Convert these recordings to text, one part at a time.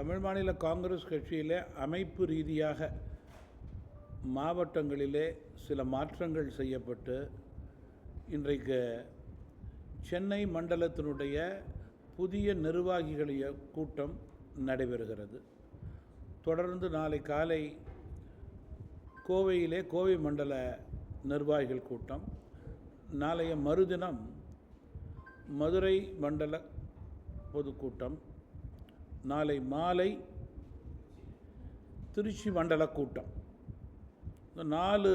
தமிழ் மாநில காங்கிரஸ் கட்சியிலே அமைப்பு ரீதியாக மாவட்டங்களிலே சில மாற்றங்கள் செய்யப்பட்டு இன்றைக்கு சென்னை மண்டலத்தினுடைய புதிய நிர்வாகிகளுடைய கூட்டம் நடைபெறுகிறது. தொடர்ந்து நாளை காலை கோவையிலே கோவை மண்டல நிர்வாகிகள் கூட்டம். நாளைய மறுதினம் மதுரை மண்டல பொதுக்கூட்டம். நாளை மாலை திருச்சி மண்டல கூட்டம். இந்த நாலு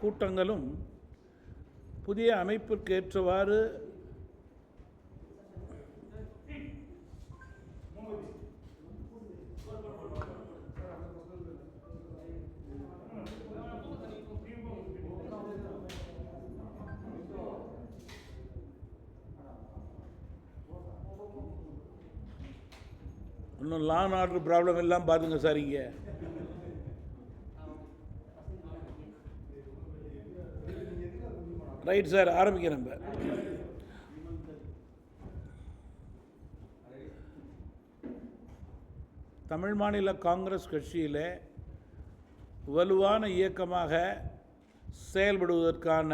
கூட்டங்களும் புதிய அமைப்பிற்கு ஏற்றவாறு இன்னும் லான் ஆர்டர் ப்ராப்ளம் எல்லாம் பார்த்துங்க சார் இங்கே. ரைட் சார் ஆரம்பிக்கிறேன் நம்ம தமிழ் மாநில காங்கிரஸ் கட்சியில் வலுவான இயக்கமாக செயல்படுவதற்கான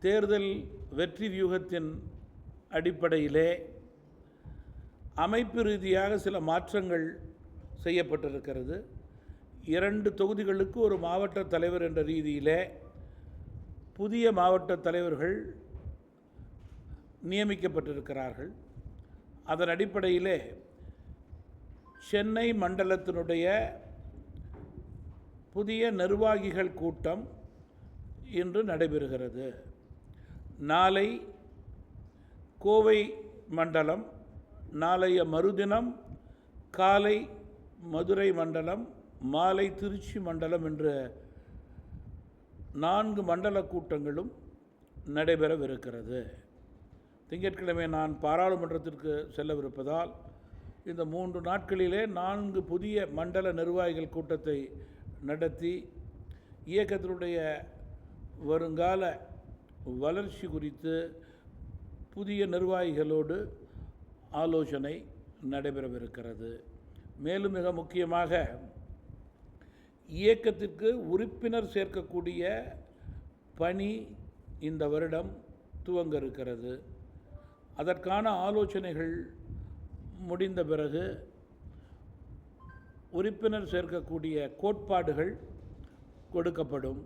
தேர்தல் வெற்றி வியூகத்தின் அடிப்படையிலே அமைப்பு ரீதியாக சில மாற்றங்கள் செய்யப்பட்டிருக்கிறது. இரண்டு தொகுதிகளுக்கு ஒரு மாவட்ட தலைவர் என்ற ரீதியிலே புதிய மாவட்ட தலைவர்கள் நியமிக்கப்பட்டிருக்கிறார்கள். அதன் அடிப்படையிலே சென்னை மண்டலத்தினுடைய புதிய நிர்வாகிகள் கூட்டம் இன்று நடைபெறுகிறது. நாளை கோவை மண்டலம் நாளைய மறுதினம் காலை மதுரை மண்டலம் மாலை திருச்சி மண்டலம் என்ற நான்கு மண்டல கூட்டங்களும் நடைபெறவிருக்கிறது. திங்கட்கிழமை நான் பாராளுமன்றத்திற்கு செல்லவிருப்பதால் இந்த மூன்று நாட்களிலே நான்கு புதிய மண்டல நிர்வாகிகள் கூட்டத்தை நடத்தி இயக்கத்தினுடைய வருங்கால வளர்ச்சி குறித்து புதிய நிர்வாகிகளோடு ஆலோசனை நடைபெறவிருக்கிறது. மேலும் மிக முக்கியமாக இயக்கத்திற்கு உறுப்பினர் சேர்க்கக்கூடிய பணி இந்த வருடம் துவங்க இருக்கிறது அதற்கான ஆலோசனைகள் முடிந்த பிறகு உறுப்பினர் சேர்க்கக்கூடிய கோட்பாடுகள் கொடுக்கப்படும்.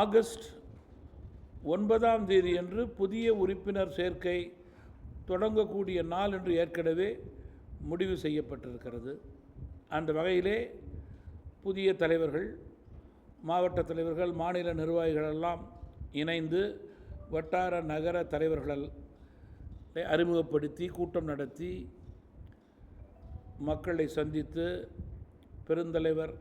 ஆகஸ்ட் ஒன்பதாம் தேதியன்று புதிய உறுப்பினர் சேர்க்கை தொடங்கக்கூடிய நாள் என்று ஏற்கனவே முடிவு செய்யப்பட்டிருக்கிறது. அந்த வகையிலே புதிய தலைவர்கள் மாவட்ட தலைவர்கள் மாநில நிர்வாகிகள் எல்லாம் இணைந்து வட்டார நகர தலைவர்கள் அறிமுகப்படுத்தி கூட்டம் நடத்தி மக்களை சந்தித்து பெருந்தலைவர்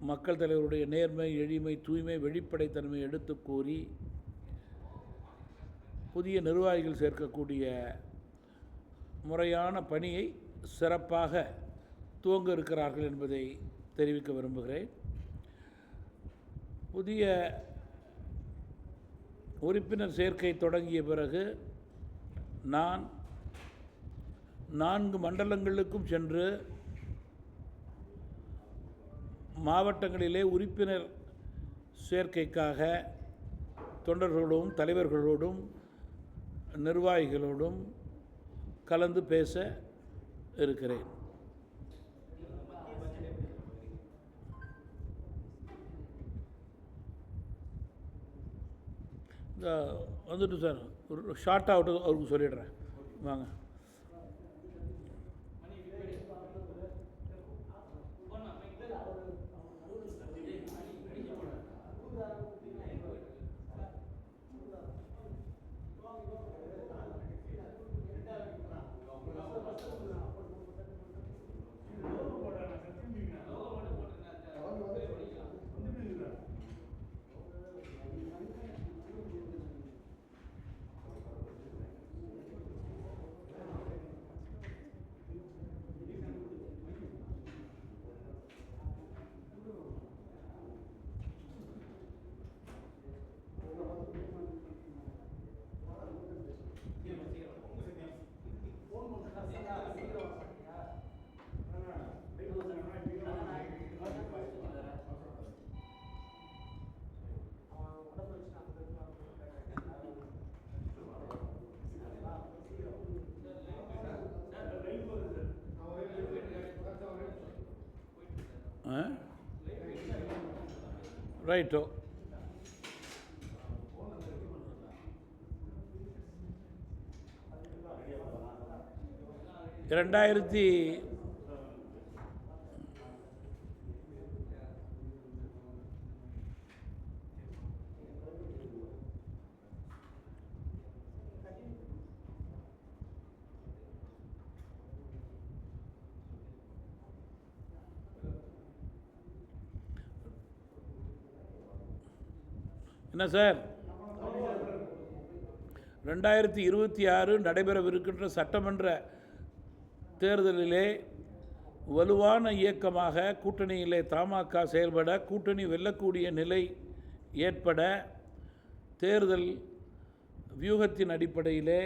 மக்கள் தலைவருடைய நேர்மை எளிமை தூய்மை வெளிப்படைத்தன்மை எடுத்து கூறி புதிய நிர்வாகிகள் சேர்க்கக்கூடிய முறையான பணியை சிறப்பாக துவங்க இருக்கிறார்கள் என்பதை தெரிவிக்க விரும்புகிறேன். புதிய உறுப்பினர் சேர்க்கை தொடங்கிய பிறகு நான் நான்கு மண்டலங்களுக்கும் சென்று மாவட்டங்களிலே உறுப்பினர் சேர்க்கைக்காக தொண்டர்களோடும் தலைவர்களோடும் நிர்வாகிகளோடும் கலந்து பேச இருக்கிறேன். இந்த வந்துட்டு சார் ஒரு ஷார்ட் அவுட் அவருக்கு சொல்லிடுறேன். வாங்க. ரைட்டோ இரண்டாயிரத்தி என்ன சார்? ரெண்டாயிரத்தி இருபத்தி ஆறு நடைபெறவிருக்கின்ற சட்டமன்ற தேர்தலிலே வலுவான இயக்கமாக கூட்டணியிலே தமாக செயல்பட கூட்டணி வெல்லக்கூடிய நிலை ஏற்பட தேர்தல் வியூகத்தின் அடிப்படையிலே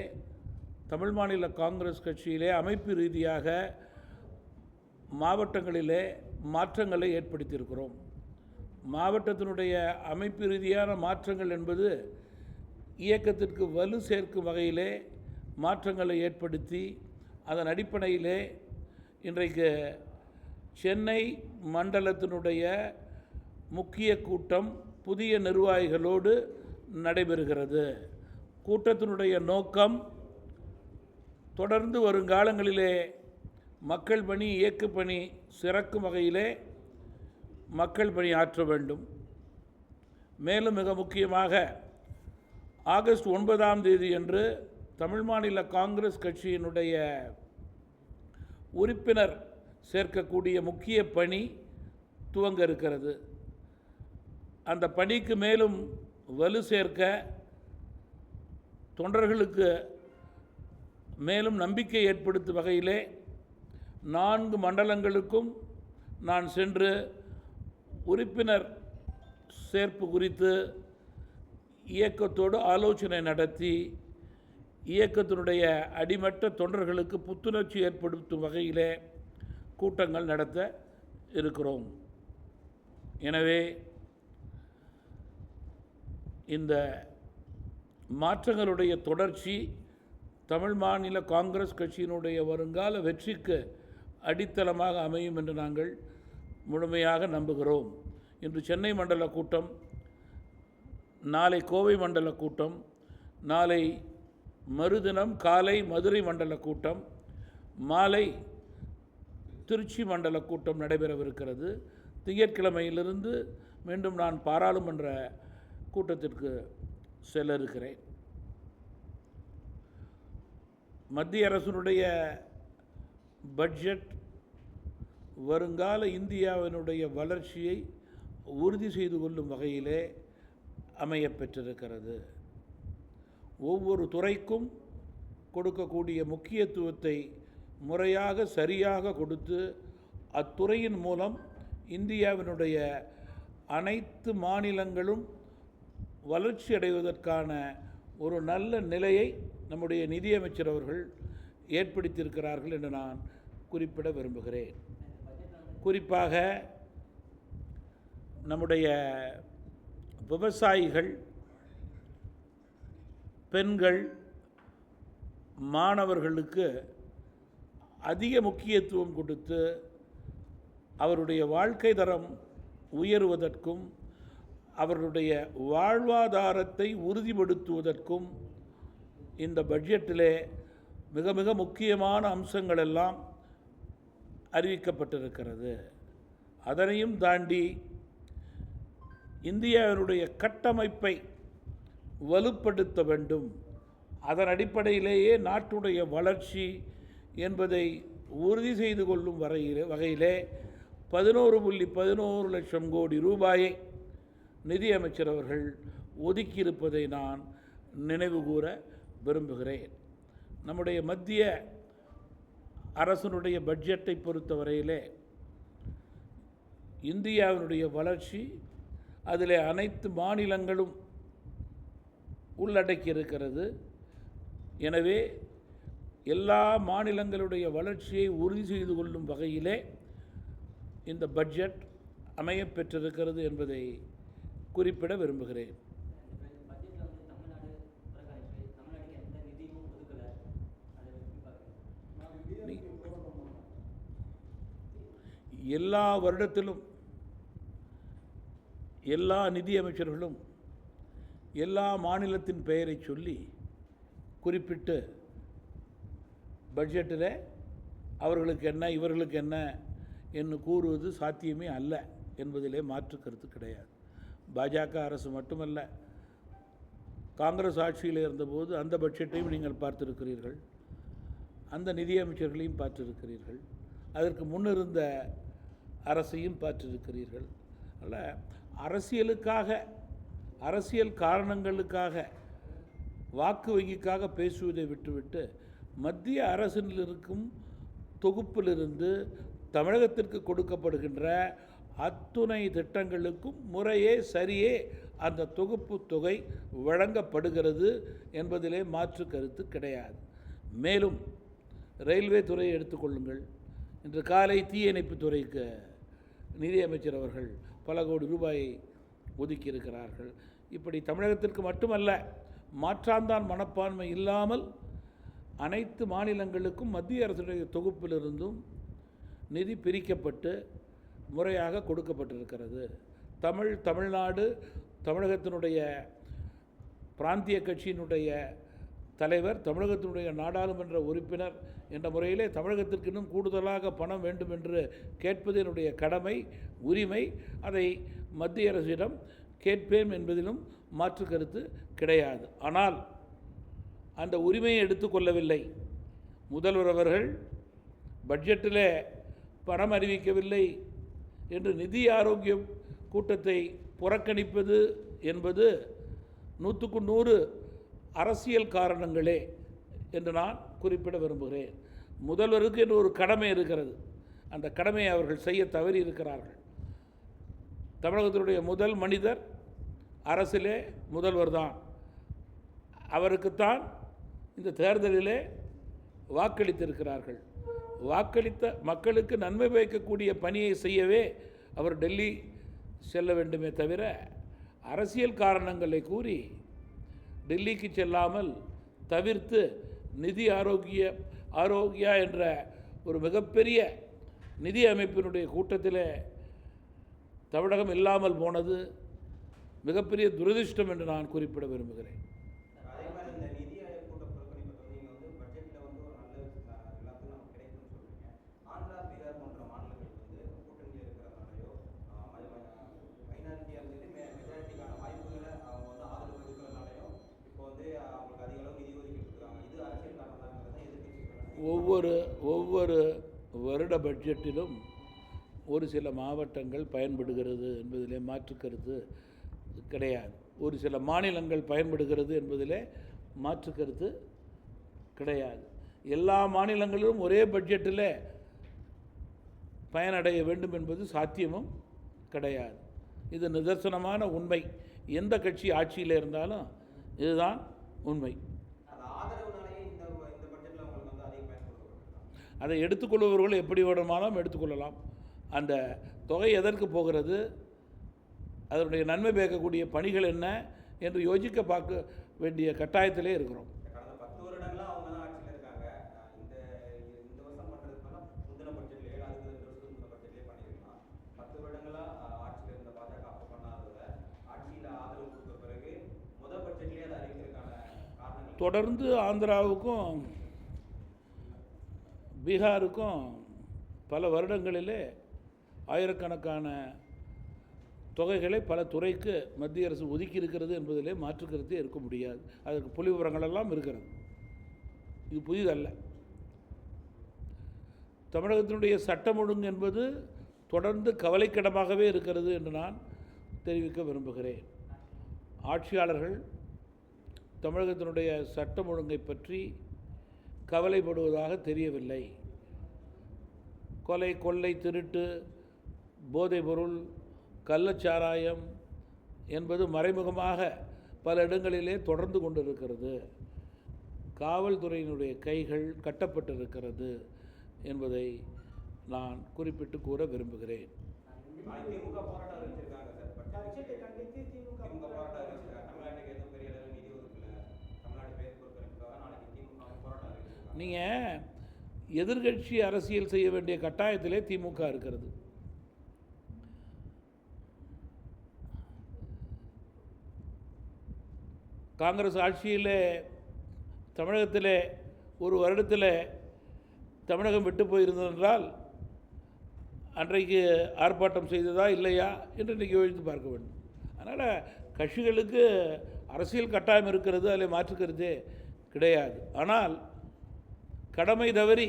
தமிழ் மாநில காங்கிரஸ் கட்சியிலே அமைப்பு ரீதியாக மாவட்டங்களிலே மாற்றங்களை ஏற்படுத்தியிருக்கிறோம். மாவட்டத்தினுடைய அமைப்பு ரீதியான மாற்றங்கள் என்பது இயக்கத்திற்கு வலு சேர்க்கும் வகையிலே மாற்றங்களை ஏற்படுத்தி அதன் அடிப்படையிலே இன்றைக்கு சென்னை மண்டலத்தினுடைய முக்கிய கூட்டம் புதிய நிர்வாகிகளோடு நடைபெறுகிறது. கூட்டத்தினுடைய நோக்கம் தொடர்ந்து வருங்காலங்களிலே மக்கள் பணி இயக்க பணி சிறக்கும் வகையிலே மக்கள் பணி ஆற்ற வேண்டும். மேலும் மிக முக்கியமாக ஆகஸ்ட் ஒன்பதாம் தேதி அன்று தமிழ் மாநில காங்கிரஸ் கட்சியினுடைய உறுப்பினர் சேர்க்கக்கூடிய முக்கிய பணி துவங்க இருக்கிறது. அந்த பணிக்கு மேலும் வலு சேர்க்க தொண்டர்களுக்கு மேலும் நம்பிக்கை ஏற்படுத்தும் வகையிலே நான்கு மண்டலங்களுக்கும் நான் சென்று உறுப்பினர் சேர்ப்பு குறித்து இயக்கத்தோடு ஆலோசனை நடத்தி இயக்கத்தினுடைய அடிமட்ட தொண்டர்களுக்கு புத்துணர்ச்சி ஏற்படுத்தும் வகையிலே கூட்டங்கள் நடத்த இருக்கிறோம். எனவே இந்த மாற்றங்களுடைய தொடர்ச்சி தமிழ் மாநில காங்கிரஸ் கட்சியினுடைய வருங்கால வெற்றிக்கு அடித்தளமாக அமையும் என்று நாங்கள் முழுமையாக நம்புகிறோம். இன்று சென்னை மண்டல கூட்டம் நாளை கோவை மண்டல கூட்டம் நாளை மறுதினம் காலை மதுரை மண்டல கூட்டம் மாலை திருச்சி மண்டல கூட்டம் நடைபெறவிருக்கிறது. திங்கட்கிழமையிலிருந்து மீண்டும் நான் பாராளுமன்ற கூட்டத்திற்கு செல்ல இருக்கிறேன் மத்திய அரசினுடைய பட்ஜெட் வருங்கால இந்தியாவினுடைய வளர்ச்சியை உறுதி செய்து கொள்ளும் வகையிலே அமையப்பெற்றிருக்கிறது ஒவ்வொரு துறைக்கும் கொடுக்கக்கூடிய முக்கியத்துவத்தை முறையாக சரியாக கொடுத்து அத்துறையின் மூலம் இந்தியாவினுடைய அனைத்து மாநிலங்களும் வளர்ச்சி அடைவதற்கான ஒரு நல்ல நிலையை நம்முடைய நிதியமைச்சர் அவர்கள் ஏற்படுத்தியிருக்கிறார்கள் என்று நான் குறிப்பிட விரும்புகிறேன். குறிப்பாக நம்முடைய விவசாயிகள் பெண்கள் மாணவர்களுக்கு அதிக முக்கியத்துவம் கொடுத்து அவருடைய வாழ்க்கை தரம் உயருவதற்கும் அவர்களுடைய வாழ்வாதாரத்தை உறுதிப்படுத்துவதற்கும் இந்த பட்ஜெட்டிலே மிக மிக முக்கியமான அம்சங்கள் எல்லாம் அறிவிக்கப்பட்டிருக்கிறது. அதனையும் தாண்டி இந்தியாவினுடைய கட்டமைப்பை வலுப்படுத்த வேண்டும். அதன் அடிப்படையிலேயே நாட்டுடைய வளர்ச்சி என்பதை உறுதி செய்து கொள்ளும் வரையில் வகையிலே பதினோரு புள்ளி பதினோரு லட்சம் கோடி ரூபாயை நிதியமைச்சர் அவர்கள் ஒதுக்கியிருப்பதை நான் நினைவு கூற விரும்புகிறேன். நம்முடைய மத்திய அரசனுடைய பட்ஜெட்டை பொறுத்தவரையிலே இந்தியாவினுடைய வளர்ச்சி அதில் அனைத்து மாநிலங்களும் உள்ளடக்கி இருக்கிறது எனவே எல்லா மாநிலங்களுடைய வளர்ச்சியை உறுதி செய்து கொள்ளும் வகையிலே இந்த பட்ஜெட் அமையப்பெற்றிருக்கிறது என்பதை குறிப்பிட விரும்புகிறேன் பட்ஜெட்டில் வந்து தமிழ்நாடு புறக்கணிப்பு தமிழ்நாட்டுக்கு எந்த நிதியும் ஒதுக்கலை அதை எப்படி பார்க்குறீங்க நீ- எல்லா வருடத்திலும் எல்லா நிதி அமைச்சர்களும் எல்லா மாநிலத்தின் பெயரை சொல்லி குறிப்பிட்டு பட்ஜெட்டில் அவர்களுக்கு என்ன இவர்களுக்கு என்ன என்று கூறுவது சாத்தியமே அல்ல என்பதிலே மாற்று கருத்து கிடையாது. பாஜக அரசு மட்டுமல்ல காங்கிரஸ் ஆட்சியில் இருந்தபோது அந்த பட்ஜெட்டையும் நீங்கள் பார்த்திருக்கிறீர்கள் அந்த நிதியமைச்சர்களையும் பார்த்திருக்கிறீர்கள். அதற்கு முன்னிருந்த அரசையும் பார்த்திருக்கிறீர்கள். அல்ல அரசியலுக்காக அரசியல் காரணங்களுக்காக வாக்கு வங்கிக்காக பேசுவதை விட்டுவிட்டு மத்திய அரசில் இருக்கும் தொகுப்பிலிருந்து தமிழகத்திற்கு கொடுக்கப்படுகின்ற அத்துணை திட்டங்களுக்கும் முறையே சரியே அந்த தொகுப்பு தொகை வழங்கப்படுகிறது என்பதிலே மாற்று கருத்து கிடையாது. மேலும் ரயில்வே துறையை எடுத்துக்கொள்ளுங்கள் இன்று காலை தீயணைப்பு துறைக்கு நிதியமைச்சர் அவர்கள் பல கோடி ரூபாயை ஒதுக்கியிருக்கிறார்கள். இப்படி தமிழகத்திற்கு மட்டுமல்ல மாற்றாந்தான் மனப்பான்மை இல்லாமல் அனைத்து மாநிலங்களுக்கும் மத்திய அரசுடைய தொகுப்பிலிருந்தும் நிதி பிரிக்கப்பட்டு முறையாக கொடுக்கப்பட்டிருக்கிறது. தமிழ் தமிழ்நாடு தமிழகத்தினுடைய பிராந்திய கட்சியினுடைய தலைவர் தமிழகத்தினுடைய நாடாளுமன்ற உறுப்பினர் என்ற முறையிலே தமிழகத்திற்கு இன்னும் கூடுதலாக பணம் வேண்டும் என்று கேட்பது என்னுடைய கடமை உரிமை. அதை மத்திய அரசிடம் கேட்பேன் என்பதிலும் மாற்று கருத்து கிடையாது. ஆனால் அந்த உரிமையை எடுத்துக்கொள்ளவில்லை முதல்வர் அவர்கள் பட்ஜெட்டில் பணம் அறிவிக்கவில்லை என்று நிதி ஆரோக்கியம் கூட்டத்தை புறக்கணிப்பது என்பது நூற்றுக்கு நூறு அரசியல் காரணங்களே என்று நான் குறிப்பிட விரும்புகிறேன். முதல்வருக்கு என்று ஒரு கடமை இருக்கிறது. அந்த கடமையை அவர்கள் செய்ய தவறி இருக்கிறார்கள். தமிழகத்தினுடைய முதல் மனிதர் அரசிலே முதல்வர் தான் அவருக்குத்தான் இந்த தேர்தலிலே வாக்களித்திருக்கிறார்கள். வாக்களித்த மக்களுக்கு நன்மை பயக்கக்கூடிய பணியை செய்யவே அவர் டெல்லி செல்ல வேண்டுமே தவிர அரசியல் காரணங்களை கூறி டெல்லிக்கு செல்லாமல் தவிர்த்து நிதி ஆரோக்கிய ஆரோக்கியா என்ற ஒரு மிகப்பெரிய நிதி அமைப்பினுடைய கூட்டத்தில் தமிழகம் இல்லாமல் போனது மிகப்பெரிய துரதிர்ஷ்டம் என்று நான் குறிப்பிட விரும்புகிறேன் அதே மாதிரி இந்த நிதி ஆயோக் கூட்ட புறக்கணிப்பை நீங்க வந்து பட்ஜெட்ல வந்து ஒரு நல்ல விஷயம் எல்லாத்துக்கும் நமக்கு கிடைக்கும்னு சொல்றீங்க ஆந்திரா பீகார் போன்ற மாநிலங்கள் வந்து கூட்டணியில் இருக்கிறதுனாலயோ மைனாரிட்டியா இருந்துட்டு மெஜாரிட்டிக்கான வாய்ப்புகளை அவங்க வந்து ஆதரவு கொடுக்கறதுனாலயோ இப்போ வந்து அவங்களுக்கு அதிக அளவு நிதி ஒதுக்கீடு கொடுக்குறாங்க இது அரசியல் காரணங்கிறத எதிர்கட்சி ஒவ்வொரு ஒவ்வொரு வருட பட்ஜெட்டிலும் ஒரு சில மாவட்டங்கள் பயன்படுகிறது என்பதிலே மாற்று கருத்து கிடையாது. ஒரு சில மாநிலங்கள் பயன்படுகிறது என்பதிலே மாற்று கருத்து கிடையாது. எல்லா மாநிலங்களிலும் ஒரே பட்ஜெட்டில் பயனடைய வேண்டும் என்பது சாத்தியமும் கிடையாது. இது நிதர்சனமான உண்மை. எந்த கட்சி ஆட்சியில் இருந்தாலும் இதுதான் உண்மை அந்த ஆதரவுனாலேயே இந்த இந்த பட்ஜெட்ல உங்களுக்கு வந்து அதிக பயன் கொடுக்கப்பட்டிருக்காங்க அதை எடுத்துக்கொள்பவர்கள் எப்படி வேணுமானாலும் எடுத்துக்கொள்ளலாம். அந்த தொகை எதற்கு போகிறது? அதனுடைய நன்மை பயக்கக்கூடிய பணிகள் என்ன என்று யோசிக்க பார்க்க வேண்டிய கட்டாயத்திலே இருக்கிறோம். தொடர்ந்து ஆந்திராவுக்கும் பீகாருக்கும் பல வருடங்களிலே ஆயிரக்கணக்கான தொகைகளை பல துறைக்கு மத்திய அரசு ஒதுக்கி இருக்கிறது என்பதிலே மாற்றுக்கருத்தே இருக்க முடியாது. அதற்கு புள்ளி இருக்கிறது. இது புதிதல்ல. தமிழகத்தினுடைய சட்டம் ஒழுங்கு என்பது தொடர்ந்து கவலைக்கிடமாகவே இருக்கிறது என்று நான் தெரிவிக்க விரும்புகிறேன். ஆட்சியாளர்கள் தமிழகத்தினுடைய சட்டம் ஒழுங்கை பற்றி கவலைப்படுவதாக தெரியவில்லை. கொலை கொள்ளை திருட்டு போதைப்பொருள் கள்ளச்சாராயம் என்பது மறைமுகமாக பல இடங்களிலே தொடர்ந்து கொண்டிருக்கிறது. காவல்துறையினுடைய கைகள் கட்டப்பட்டிருக்கிறது என்பதை நான் குறிப்பிட்டு கூற விரும்புகிறேன். நீங்கள் எதிர்கட்சி அரசியல் செய்ய வேண்டிய கட்டாயத்திலே திமுக இருக்கிறது. காங்கிரஸ் ஆட்சியில் தமிழகத்தில் ஒரு வருடத்தில் தமிழகம் விட்டு போயிருந்ததென்றால் அன்றைக்கு ஆர்ப்பாட்டம் செய்ததா இல்லையா என்று இன்றைக்கு யோசித்து பார்க்க வேண்டும். அதனால் கட்சிகளுக்கு அரசியல் கட்டாயம் இருக்கிறது அதில் மாற்றுக்கிறது கிடையாது. ஆனால் கடமை தவறி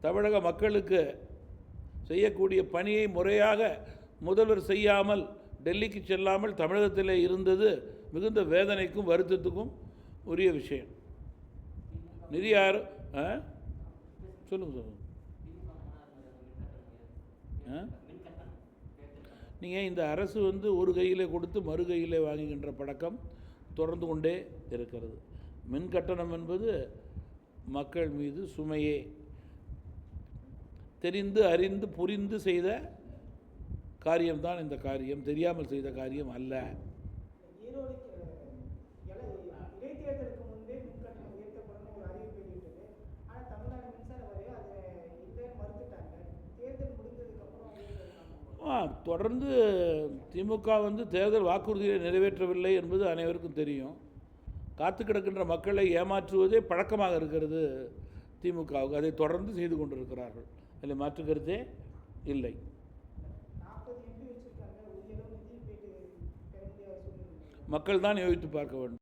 தமிழக மக்களுக்கு செய்யக்கூடிய பணியை முறையாக முதல்வர் செய்யாமல் டெல்லிக்கு செல்லாமல் தமிழகத்தில் இருந்தது மிகுந்த வேதனைக்கும் வருத்தத்துக்கும் உரிய விஷயம். நிதி யார் ஆ? சொல்லுங்கள் சொல்லுங்கள் ஆ? நீங்கள் இந்த அரசு வந்து ஒரு கையிலே கொடுத்து மறு கையிலே வாங்குகின்ற பழக்கம் தொடர்ந்து கொண்டே இருக்கிறது. மின் கட்டணம் என்பது மக்கள் மீது சுமையே. தெரிந்து அறிந்து புரிந்து செய்த காரியம்தான் இந்த காரியம். தெரியாமல் செய்த காரியம் அல்ல. தொடர்ந்து திமுக வந்து தேர்தல் வாக்குறுதியை நிறைவேற்றவில்லை என்பது அனைவருக்கும் தெரியும். காத்து கிடக்கின்ற மக்களை ஏமாற்றுவதே பழக்கமாக இருக்கிறது திமுகவுக்கு அதை தொடர்ந்து செய்து கொண்டிருக்கிறார்கள். அதில் மாற்று கருத்தே இல்லை. மக்கள் தான் யோசித்து பார்க்க வேண்டும்.